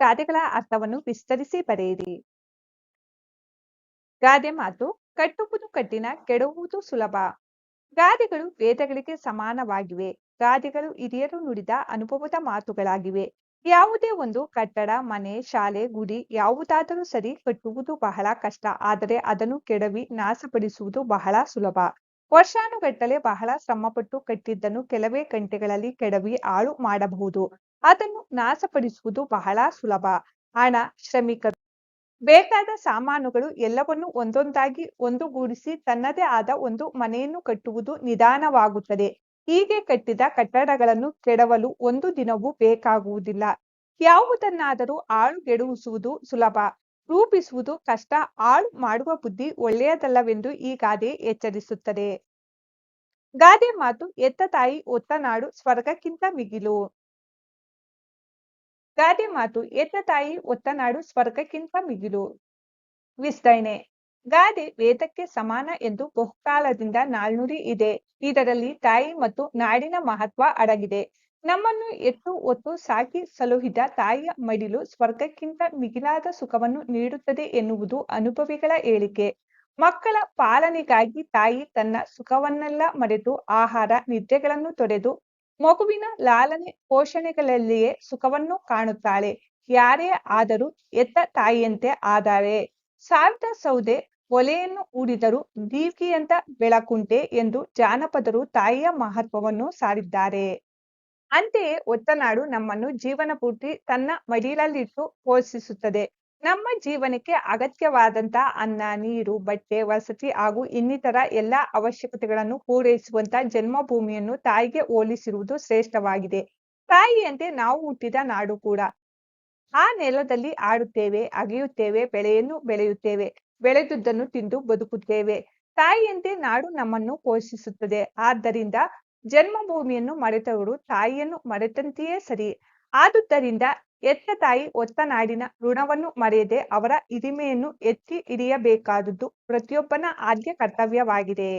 ಗಾದೆಗಳ ಅರ್ಥವನ್ನು ವಿಸ್ತರಿಸಿ ಬರೆಯಿರಿ. ಗಾದೆ ಮಾತು ಕಟ್ಟುವುದು ಕಟ್ಟಿನ ಕೆಡುವುದು ಸುಲಭ. ಗಾದೆಗಳು ವೇದಗಳಿಗೆ ಸಮಾನವಾಗಿವೆ. ಗಾದೆಗಳು ಹಿರಿಯರು ನುಡಿದ ಅನುಭವದ ಮಾತುಗಳಾಗಿವೆ. ಯಾವುದೇ ಒಂದು ಕಟ್ಟಡ, ಮನೆ, ಶಾಲೆ, ಗುಡಿ ಯಾವುದಾದರೂ ಸರಿ ಕಟ್ಟುವುದು ಬಹಳ ಕಷ್ಟ, ಆದರೆ ಅದನ್ನು ಕೆಡವಿ ನಾಶಪಡಿಸುವುದು ಬಹಳ ಸುಲಭ. ವರ್ಷಾನುಗಟ್ಟಲೆ ಬಹಳ ಶ್ರಮಪಟ್ಟು ಕಟ್ಟಿದ್ದನ್ನು ಕೆಲವೇ ಗಂಟೆಗಳಲ್ಲಿ ಕೆಡವಿ ಹಾಳು ಮಾಡಬಹುದು. ಅದನ್ನು ನಾಶಪಡಿಸುವುದು ಬಹಳ ಸುಲಭ. ಹಣ ಶ್ರಮಿಕರು ಬೇಕಾದ ಸಾಮಾನುಗಳು ಎಲ್ಲವನ್ನು ಒಂದೊಂದಾಗಿ ಒಂದುಗೂಡಿಸಿ ತನ್ನದೇ ಆದ ಒಂದು ಮನೆಯನ್ನು ಕಟ್ಟುವುದು ನಿಧಾನವಾಗುತ್ತದೆ. ಹೀಗೆ ಕಟ್ಟಿದ ಕಟ್ಟಡಗಳನ್ನು ಕೆಡವಲು ಒಂದು ದಿನವೂ ಬೇಕಾಗುವುದಿಲ್ಲ. ಯಾವುದನ್ನಾದರೂ ಹಾಳುಗೆಡುವಿಸುವುದು ಸುಲಭ. ರೂಪಿಸುವುದು ಕಷ್ಟ. ಆಳು ಮಾಡುವ ಬುದ್ಧಿ ಒಳ್ಳೆಯದಲ್ಲವೆಂದು ಈ ಗಾದೆ ಎಚ್ಚರಿಸುತ್ತದೆ. ಗಾದೆ ಮಾತು ಎತ್ತ ತಾಯಿ, ಒತ್ತ ನಾಡು, ಸ್ವರ್ಗಕ್ಕಿಂತ ಮಿಗಿಲು. ಗಾದೆ ಮಾತು ಎತ್ತ ತಾಯಿ ಒತ್ತನಾಡು ಸ್ವರ್ಗಕ್ಕಿಂತ ಮಿಗಿಲು. ವಿಸ್ತರಣೆ. ಗಾದೆ ವೇದಕ್ಕೆ ಸಮಾನ ಎಂದು ಬಹುಕಾಲದಿಂದ ನಾಳ್ನುಡಿ ಇದೆ. ಇದರಲ್ಲಿ ತಾಯಿ ಮತ್ತು ನಾಡಿನ ಮಹತ್ವ ಅಡಗಿದೆ. ನಮ್ಮನ್ನು ಎತ್ತು ಒತ್ತು ಸಾಕಿ ಸಲುಹಿದ ತಾಯಿಯ ಮಡಿಲು ಸ್ವರ್ಗಕ್ಕಿಂತ ಮಿಗಿಲಾದ ಸುಖವನ್ನು ನೀಡುತ್ತದೆ ಎನ್ನುವುದು ಅನುಭವಿಗಳ ಹೇಳಿಕೆ. ಮಕ್ಕಳ ಪಾಲನೆಗಾಗಿ ತಾಯಿ ತನ್ನ ಸುಖವನ್ನೆಲ್ಲ ಮರೆತು ಆಹಾರ, ನಿದ್ರೆಗಳನ್ನು ತೊರೆದು ಮಗುವಿನ ಲಾಲನೆ ಪೋಷಣೆಗಳಲ್ಲಿಯೇ ಸುಖವನ್ನು ಕಾಣುತ್ತಾಳೆ. ಯಾರೇ ಆದರೂ ಎತ್ತ ತಾಯಿಯಂತೆ ಆದಾರೆ. ಸಾವಿದ ಸೌದೆ ಒಲೆಯನ್ನು ಹೂಡಿದರೂ ದೀವಿಗೆಯಂತ ಬೆಳಕುಂಟೆ ಎಂದು ಜಾನಪದರು ತಾಯಿಯ ಮಹತ್ವವನ್ನು ಸಾರಿದ್ದಾರೆ. ಅಂತೆಯೇ ಒತ್ತನಾಡು ನಮ್ಮನ್ನು ಜೀವನ ಪೂರ್ತಿ ತನ್ನ ಮಡಿಲಲ್ಲಿಟ್ಟು ಪೋಷಿಸುತ್ತದೆ. ನಮ್ಮ ಜೀವನಕ್ಕೆ ಅಗತ್ಯವಾದಂತ ಅನ್ನ, ನೀರು, ಬಟ್ಟೆ, ವಸತಿ ಹಾಗೂ ಇನ್ನಿತರ ಎಲ್ಲ ಅವಶ್ಯಕತೆಗಳನ್ನು ಪೂರೈಸುವಂತ ಜನ್ಮಭೂಮಿಯನ್ನು ತಾಯಿಗೆ ಹೋಲಿಸಿರುವುದು ಶ್ರೇಷ್ಠವಾಗಿದೆ. ತಾಯಿಯಂತೆ ನಾವು ಹುಟ್ಟಿದ ನಾಡು ಕೂಡ. ಆ ನೆಲದಲ್ಲಿ ಆಡುತ್ತೇವೆ, ಅಗೆಯುತ್ತೇವೆ, ಬೆಳೆಯನ್ನು ಬೆಳೆಯುತ್ತೇವೆ ಬೆಳೆದುದನ್ನು ತಿಂದು ಬದುಕುತ್ತೇವೆ. ತಾಯಿಯಂತೆ ನಾಡು ನಮ್ಮನ್ನು ಪೋಷಿಸುತ್ತದೆ. ಆದ್ದರಿಂದ ಜನ್ಮಭೂಮಿಯನ್ನು ಮರೆತವರು ತಾಯಿಯನ್ನು ಮರೆತಂತೆಯೇ ಸರಿ. ಆದುದರಿಂದ ಎತ್ತ ತಾಯಿ ಒತ್ತ ನಾಡಿನ ಋಣವನ್ನು ಮರೆಯದೆ ಅವರ ಹಿರಿಮೆಯನ್ನು ಎತ್ತಿ ಹಿಡಿಯಬೇಕಾದುದು ಪ್ರತಿಯೊಬ್ಬನ ಆದ್ಯ ಕರ್ತವ್ಯವಾಗಿದೆ.